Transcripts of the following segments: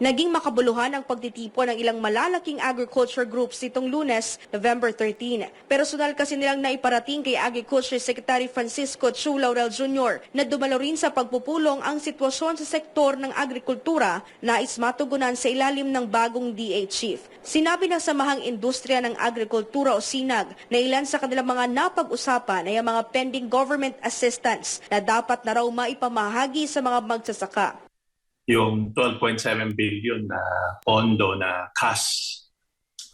Naging makabuluhan ang pagtitipon ng ilang malalaking agriculture groups nitong lunes, November 13. Personal kasi nilang naiparating kay Agriculture Secretary Francisco Chu Laurel Jr. na dumalo rin sa pagpupulong ang sitwasyon sa sektor ng agrikultura na ismatugunan sa ilalim ng bagong DA Chief. Sinabi ng Samahang Industriya ng Agrikultura o SINAG na ilan sa kanilang mga napag-usapan ay ang mga pending government assistance na dapat na raw maipamahagi sa mga magsasaka. Yung 12.7 billion na pondo na cash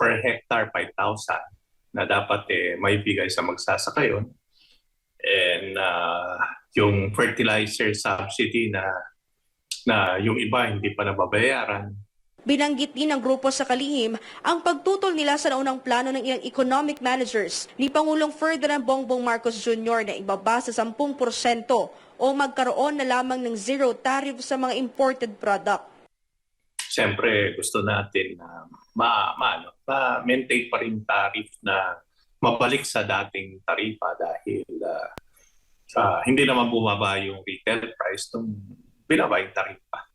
per hectare 5,000 na dapat eh maibigay sa magsasaka yun. And uh, yung fertilizer subsidy na na yung iba hindi pa nababayaran. Binanggit din ng grupo sa Kalihim ang pagtutol nila sa naunang plano ng ilang economic managers ni Pangulong Ferdinand Bongbong Marcos Jr. na ibaba sa 10% o magkaroon na lamang ng zero tariff sa mga imported product. Siyempre gusto natin na ma, ma, ano, ma-maintain pa rin tariff na mabalik sa dating tarifa dahil uh, ah, hindi naman bumaba yung retail price nung binaba yung tarifa.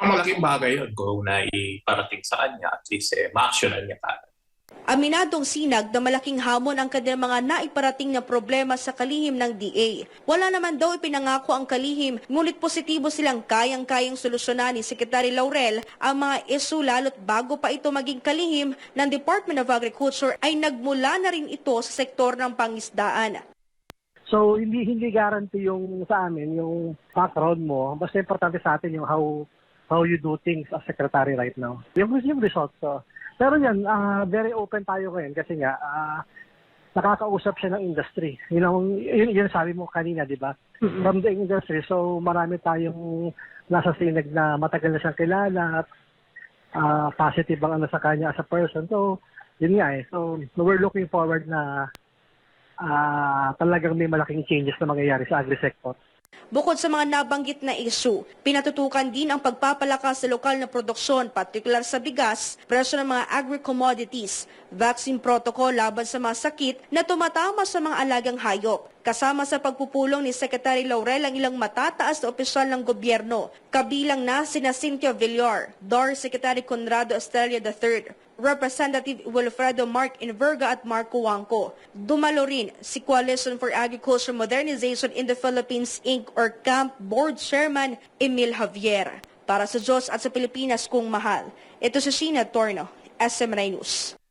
Ang malaking bagay yun kung naiparating sa kanya at least eh, ma-actionan niya kagad. Aminadong sinag na malaking hamon ang kanilang mga naiparating na problema sa kalihim ng DA. Wala naman daw ipinangako ang kalihim, ngunit positibo silang kayang-kayang solusyonan ni Secretary Laurel ang mga isu lalo't bago pa ito maging kalihim ng Department of Agriculture ay nagmula na rin ito sa sektor ng pangisdaan. So hindi hindi guarantee yung sa amin yung background mo. Basta importante sa atin yung how how you do things as secretary right now. Yung yung results. So. Pero yan, ah, very open tayo ngayon kasi nga ah, nakakausap siya ng industry. Yun, ang, yun, yun sabi mo kanina, di ba? From the industry. So marami tayong nasa sinag na matagal na siyang kilala at ah, positive ang ano sa kanya as a person. So yun nga eh. So we're looking forward na ah talagang may malaking changes na mangyayari sa agri-sector. Bukod sa mga nabanggit na issue, pinatutukan din ang pagpapalakas sa lokal na produksyon, partikular sa bigas, presyo ng mga agri-commodities, vaccine protocol laban sa mga sakit na tumatama sa mga alagang hayop. Kasama sa pagpupulong ni Secretary Laurel ang ilang matataas na opisyal ng gobyerno, kabilang na sina Cynthia Villar, DOR Secretary Conrado Estrella III, Representative Wilfredo Mark Inverga at Marco Wangco. Dumalo rin si Coalition for Agriculture Modernization in the Philippines Inc. or CAMP Board Chairman Emil Javier. Para sa Diyos at sa Pilipinas kung mahal. Ito si Sheena Torno, SM9 News.